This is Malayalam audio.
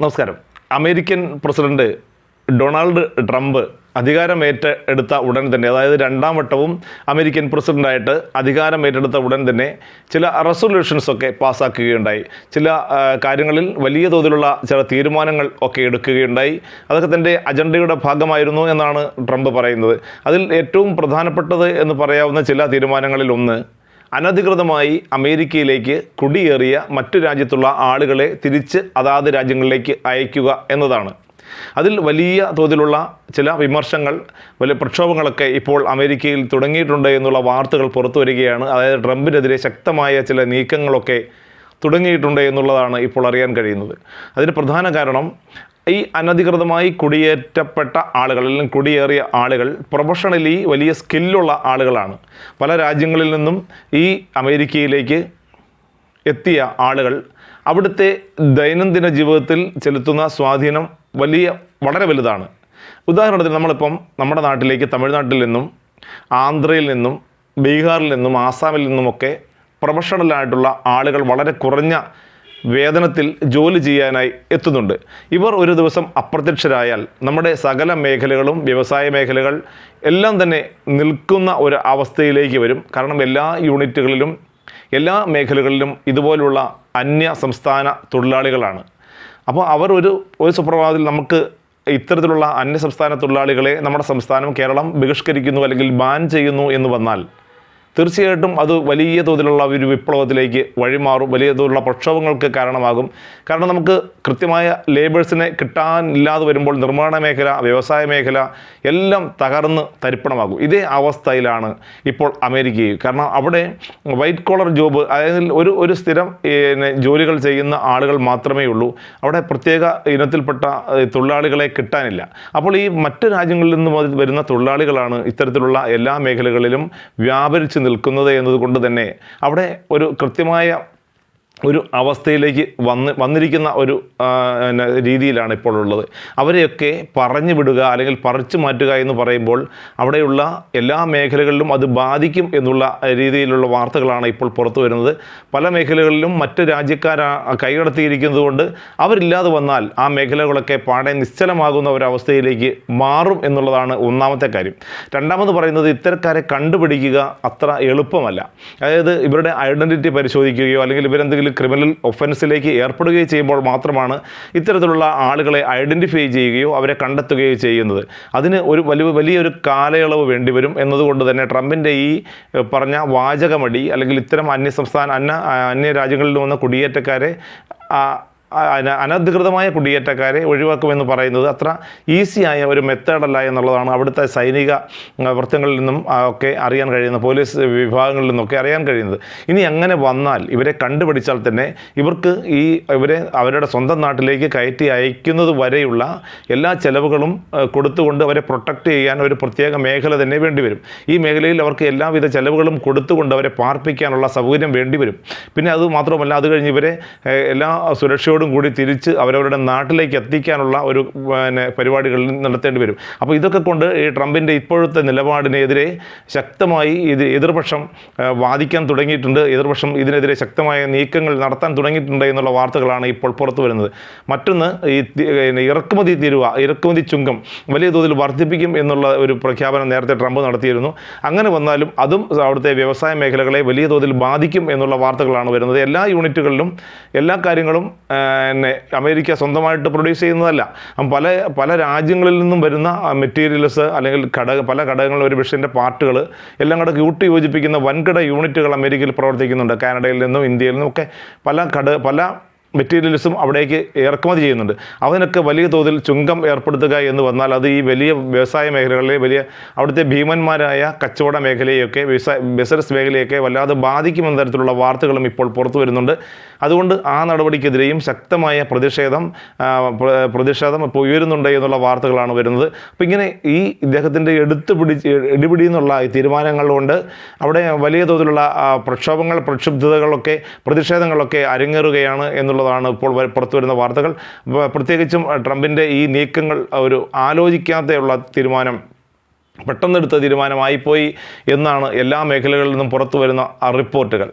നമസ്കാരം. അമേരിക്കൻ പ്രസിഡന്റ് ഡൊണാൾഡ് ട്രംപ് അധികാരമേറ്റ എടുത്ത ഉടൻ തന്നെ അതായത് രണ്ടാം വട്ടവും അമേരിക്കൻ പ്രസിഡന്റായിട്ട് അധികാരം ഏറ്റെടുത്ത ഉടൻ തന്നെ ചില റെസൊല്യൂഷൻസ് ഒക്കെ പാസ്സാക്കുകയുണ്ടായി ചില കാര്യങ്ങളിൽ വലിയ തോതിലുള്ള ചില തീരുമാനങ്ങൾ ഒക്കെ എടുക്കുകയുണ്ടായി. അതൊക്കെ തന്റെ അജണ്ടയുടെ ഭാഗമായിരുന്നു എന്നാണ് ട്രംപ് പറയുന്നത്. അതിൽ ഏറ്റവും പ്രധാനപ്പെട്ടത് എന്ന് പറയാവുന്ന ചില തീരുമാനങ്ങളിൽ ഒന്ന് അനധികൃതമായി അമേരിക്കയിലേക്ക് കുടിയേറിയ മറ്റു രാജ്യത്തുള്ള ആളുകളെ തിരിച്ച് അതാത് രാജ്യങ്ങളിലേക്ക് അയക്കുക എന്നതാണ്. അതിൽ വലിയ തോതിലുള്ള ചില വിമർശങ്ങൾ വലിയ പ്രക്ഷോഭങ്ങളൊക്കെ ഇപ്പോൾ അമേരിക്കയിൽ തുടങ്ങിയിട്ടുണ്ട് എന്നുള്ള വാർത്തകൾ പുറത്തു വരികയാണ്. അതായത് ട്രംപിനെതിരെ ശക്തമായ ചില നീക്കങ്ങളൊക്കെ തുടങ്ങിയിട്ടുണ്ട് എന്നുള്ളതാണ് ഇപ്പോൾ അറിയാൻ കഴിയുന്നത്. അതിന് പ്രധാന കാരണം ഈ അനധികൃതമായി കുടിയേറ്റപ്പെട്ട ആളുകൾ അല്ലെങ്കിൽ കുടിയേറിയ ആളുകൾ പ്രൊഫഷണലി വലിയ സ്കില്ലുള്ള ആളുകളാണ്. പല രാജ്യങ്ങളിൽ നിന്നും ഈ അമേരിക്കയിലേക്ക് എത്തിയ ആളുകൾ അവിടുത്തെ ദൈനംദിന ജീവിതത്തിൽ ചെലുത്തുന്ന സ്വാധീനം വലിയ വളരെ വലുതാണ്. ഉദാഹരണത്തിന് നമ്മളിപ്പം നമ്മുടെ നാട്ടിലേക്ക് തമിഴ്നാട്ടിൽ നിന്നും ആന്ധ്രയിൽ നിന്നും ബീഹാറിൽ നിന്നും ആസാമിൽ നിന്നുമൊക്കെ പ്രൊഫഷണലായിട്ടുള്ള ആളുകൾ വളരെ കുറഞ്ഞ വേതനത്തിൽ ജോലി ചെയ്യാനായി എത്തുന്നുണ്ട്. ഇവർ ഒരു ദിവസം അപ്രത്യക്ഷരായാൽ നമ്മുടെ സകല മേഖലകളും വ്യവസായ മേഖലകൾ എല്ലാം തന്നെ നിൽക്കുന്ന ഒരു അവസ്ഥയിലേക്ക് വരും. കാരണം എല്ലാ യൂണിറ്റുകളിലും എല്ലാ മേഖലകളിലും ഇതുപോലുള്ള അന്യ സംസ്ഥാന തൊഴിലാളികളാണ്. അപ്പോൾ അവർ ഒരു ഒരു സുപ്രഭാതത്തിൽ നമുക്ക് ഇത്തരത്തിലുള്ള അന്യ സംസ്ഥാന തൊഴിലാളികളെ നമ്മുടെ സംസ്ഥാനം കേരളം ബഹിഷ്കരിക്കുന്നു അല്ലെങ്കിൽ ബാൻ ചെയ്യുന്നു എന്ന് വന്നാൽ തീർച്ചയായിട്ടും അത് വലിയ തോതിലുള്ള ഒരു വിപ്ലവത്തിലേക്ക് വഴിമാറും വലിയ തോതിലുള്ള പ്രക്ഷോഭങ്ങൾക്ക് കാരണമാകും. കാരണം നമുക്ക് കൃത്യമായ ലേബേഴ്സിനെ കിട്ടാനില്ലാതെ വരുമ്പോൾ നിർമ്മാണ മേഖല വ്യവസായ മേഖല എല്ലാം തകർന്ന് തരിപ്പണമാകും. ഇതേ അവസ്ഥയിലാണ് ഇപ്പോൾ അമേരിക്കയിൽ. കാരണം അവിടെ വൈറ്റ് കോളർ ജോബ് അതായത് ഒരു ഒരു സ്ഥിരം ജോലികൾ ചെയ്യുന്ന ആളുകൾ മാത്രമേ ഉള്ളൂ. അവിടെ പ്രത്യേക ഇനത്തിൽപ്പെട്ട തൊഴിലാളികളെ കിട്ടാനില്ല. അപ്പോൾ ഈ മറ്റ് രാജ്യങ്ങളിൽ നിന്ന് വരുന്ന തൊഴിലാളികളാണ് ഇത്തരത്തിലുള്ള എല്ലാ മേഖലകളിലും വ്യാപരിച്ച് നിൽക്കുന്നത് എന്നതുകൊണ്ട് തന്നെ അവിടെ ഒരു കൃത്യമായ ഒരു അവസ്ഥയിലേക്ക് വന്ന് വന്നിരിക്കുന്ന ഒരു രീതിയിലാണ് ഇപ്പോൾ ഉള്ളത് അവരെയൊക്കെ പറഞ്ഞു വിടുക അല്ലെങ്കിൽ പറിച്ചു മാറ്റുക എന്ന് പറയുമ്പോൾ അവിടെയുള്ള എല്ലാ മേഖലകളിലും അത് ബാധിക്കും എന്നുള്ള രീതിയിലുള്ള വാർത്തകളാണ് ഇപ്പോൾ പുറത്തു വരുന്നത്. പല മേഖലകളിലും മറ്റ് രാജ്യക്കാരാ കൈകടത്തിയിരിക്കുന്നത് കൊണ്ട് അവരില്ലാതെ വന്നാൽ ആ മേഖലകളൊക്കെ പാടെ നിശ്ചലമാകുന്ന ഒരവസ്ഥയിലേക്ക് മാറും എന്നുള്ളതാണ് ഒന്നാമത്തെ കാര്യം. രണ്ടാമത് പറയുന്നത് ഇത്തരക്കാരെ കണ്ടുപിടിക്കുക അത്ര എളുപ്പമല്ല. അതായത് ഇവരുടെ ഐഡന്റിറ്റി പരിശോധിക്കുകയോ അല്ലെങ്കിൽ ഇവരെന്തെങ്കിലും ക്രിമിനൽ ഒഫൻസിലേക്ക് ഏർപ്പെടുകയോ ചെയ്യുമ്പോൾ മാത്രമാണ് ഇത്തരത്തിലുള്ള ആളുകളെ ഐഡന്റിഫൈ ചെയ്യുകയോ അവരെ കണ്ടെത്തുകയോ ചെയ്യുന്നത്. അതിന് ഒരു വലിയ വലിയൊരു കാലയളവ് വേണ്ടിവരും എന്നതുകൊണ്ട് തന്നെ ട്രംപിന്റെ ഈ പറഞ്ഞ വാചകമടി അല്ലെങ്കിൽ ഇത്തരം അന്യ സംസ്ഥാന അന്യ അന്യ രാജ്യങ്ങളിൽ വന്ന കുടിയേറ്റക്കാരെ അനധികൃതമായ കുടിയേറ്റക്കാരെ ഒഴിവാക്കുമെന്ന് പറയുന്നത് അത്ര ഈസിയായ ഒരു മെത്തേഡല്ല എന്നുള്ളതാണ് അവിടുത്തെ സൈനിക വൃത്തങ്ങളിൽ നിന്നും ഒക്കെ അറിയാൻ കഴിയുന്ന പോലീസ് വിഭാഗങ്ങളിൽ നിന്നൊക്കെ അറിയാൻ കഴിയുന്നത്. ഇനി അങ്ങനെ വന്നാൽ ഇവരെ കണ്ടുപിടിച്ചാൽ തന്നെ ഇവർക്ക് ഈ ഇവരെ അവരുടെ സ്വന്തം നാട്ടിലേക്ക് കയറ്റി അയക്കുന്നത് വരെയുള്ള എല്ലാ ചെലവുകളും കൊടുത്തുകൊണ്ട് അവരെ പ്രൊട്ടക്റ്റ് ചെയ്യാൻ ഒരു പ്രത്യേക മേഖല തന്നെ വേണ്ടിവരും. ഈ മേഖലയിൽ അവർക്ക് എല്ലാവിധ ചെലവുകളും കൊടുത്തുകൊണ്ട് അവരെ പാർപ്പിക്കാനുള്ള സൗകര്യം വേണ്ടിവരും. പിന്നെ അത് മാത്രമല്ല അത് കഴിഞ്ഞ് ഇവരെ എല്ലാ സുരക്ഷയോടും കൂടി തിരിച്ച് അവരവരുടെ നാട്ടിലേക്ക് എത്തിക്കാനുള്ള ഒരു പിന്നെ പരിപാടികൾ നടത്തേണ്ടി വരും. അപ്പോൾ ഇതൊക്കെ കൊണ്ട് ഈ ട്രംപിന്റെ ഇപ്പോഴത്തെ നിലപാടിനെതിരെ ശക്തമായി ഇത് എതിർപക്ഷം വാദിക്കാൻ തുടങ്ങിയിട്ടുണ്ട്. എതിർപക്ഷം ഇതിനെതിരെ ശക്തമായ നീക്കങ്ങൾ നടത്താൻ തുടങ്ങിയിട്ടുണ്ട് എന്നുള്ള വാർത്തകളാണ് ഇപ്പോൾ പുറത്തു വരുന്നത്. മറ്റൊന്ന് ഈ ഇറക്കുമതി തീരുവ ഇറക്കുമതി ചുങ്കം വലിയ തോതിൽ വർദ്ധിപ്പിക്കും എന്നുള്ള ഒരു പ്രഖ്യാപനം നേരത്തെ ട്രംപ് നടത്തിയിരുന്നു. അങ്ങനെ വന്നാലും അതും അവിടുത്തെ വ്യവസായ മേഖലകളെ വലിയ തോതിൽ ബാധിക്കും എന്നുള്ള വാർത്തകളാണ് വരുന്നത്. എല്ലാ യൂണിറ്റുകളിലും എല്ലാ കാര്യങ്ങളും പിന്നെ അമേരിക്ക സ്വന്തമായിട്ട് പ്രൊഡ്യൂസ് ചെയ്യുന്നതല്ല. പല പല രാജ്യങ്ങളിൽ നിന്നും വരുന്ന മെറ്റീരിയൽസ് അല്ലെങ്കിൽ ഘടക പല ഘടകങ്ങളും ഒരു വിഷയന്റെ പാർട്ടുകൾ എല്ലാം കൂടെ കൂട്ടി യോജിപ്പിക്കുന്ന വൻകിട യൂണിറ്റുകൾ അമേരിക്കയിൽ പ്രവർത്തിക്കുന്നുണ്ട്. കാനഡയിൽ നിന്നും ഇന്ത്യയിൽ നിന്നും ഒക്കെ പല ഘട പല മെറ്റീരിയൽസും അവിടേക്ക് ഇറക്കുമതി ചെയ്യുന്നുണ്ട്. അതിനൊക്കെ വലിയ തോതിൽ ചുങ്കം ഏർപ്പെടുത്തുക എന്ന് വന്നാൽ അത് ഈ വലിയ വ്യവസായ മേഖലകളിലെ വലിയ അവിടുത്തെ ഭീമന്മാരായ കച്ചവട മേഖലയൊക്കെ ബിസിനസ് മേഖലയൊക്കെ വല്ലാതെ ബാധിക്കുമെന്ന തരത്തിലുള്ള വാർത്തകളും ഇപ്പോൾ പുറത്തു വരുന്നുണ്ട്. അതുകൊണ്ട് ആ നടപടിക്കെതിരെയും ശക്തമായ പ്രതിഷേധം പ്രതിഷേധം ഇപ്പോൾ ഉയരുന്നുണ്ട് എന്നുള്ള വാർത്തകളാണ് വരുന്നത്. അപ്പോൾ ഇങ്ങനെ ഈ ഇദ്ദേഹത്തിന്റെ എടുത്തു പിടിച്ച് ഇടിപിടി എന്നുള്ള ഈ തീരുമാനങ്ങൾ കൊണ്ട് അവിടെ വലിയ തോതിലുള്ള പ്രക്ഷോഭങ്ങൾ പ്രക്ഷുബ്ധതകളൊക്കെ പ്രതിഷേധങ്ങളൊക്കെ അരങ്ങേറുകയാണ് എന്നുള്ളതാണ് ഇപ്പോൾ പുറത്തു വരുന്ന വാർത്തകൾ. പ്രത്യേകിച്ചും ട്രംപിന്റെ ഈ നീക്കങ്ങൾ ഒരു ആലോചിക്കാതെയുള്ള തീരുമാനം പെട്ടെന്നെടുത്ത തീരുമാനമായിപ്പോയി എന്നാണ് എല്ലാ മേഖലകളിൽ നിന്നും പുറത്തു വരുന്ന റിപ്പോർട്ടുകൾ.